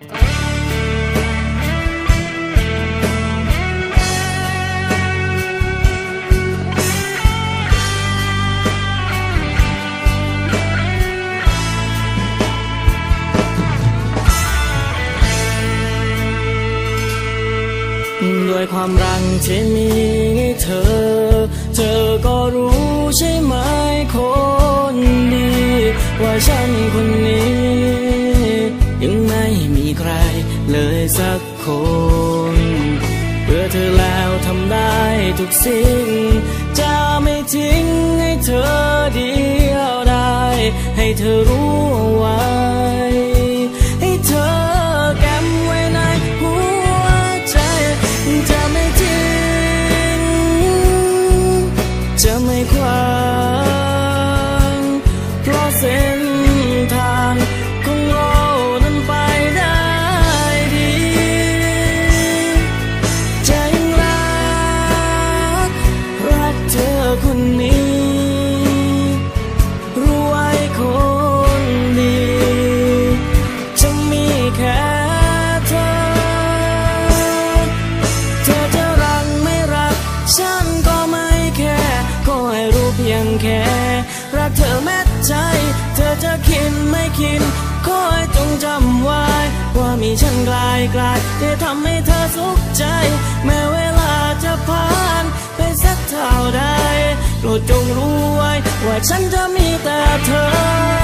ด้วยความรักที่มีให้เธอ เธอก็รู้ใช่ไหมคนดี ว่าฉันคนนี้ ใครเลยสักคน เพื่อเธอแล้วทำได้ทุกสิ่ง จะไม่ทิ้งให้เธอเดียวได้ ให้เธอรู้ ฉันกลายกลายที่ทำให้เธอสุขใจ แม้เวลาจะผ่านไปสักเท่าใดโปรดจงรู้ไว้ ว่าฉันจะมีแต่เธอ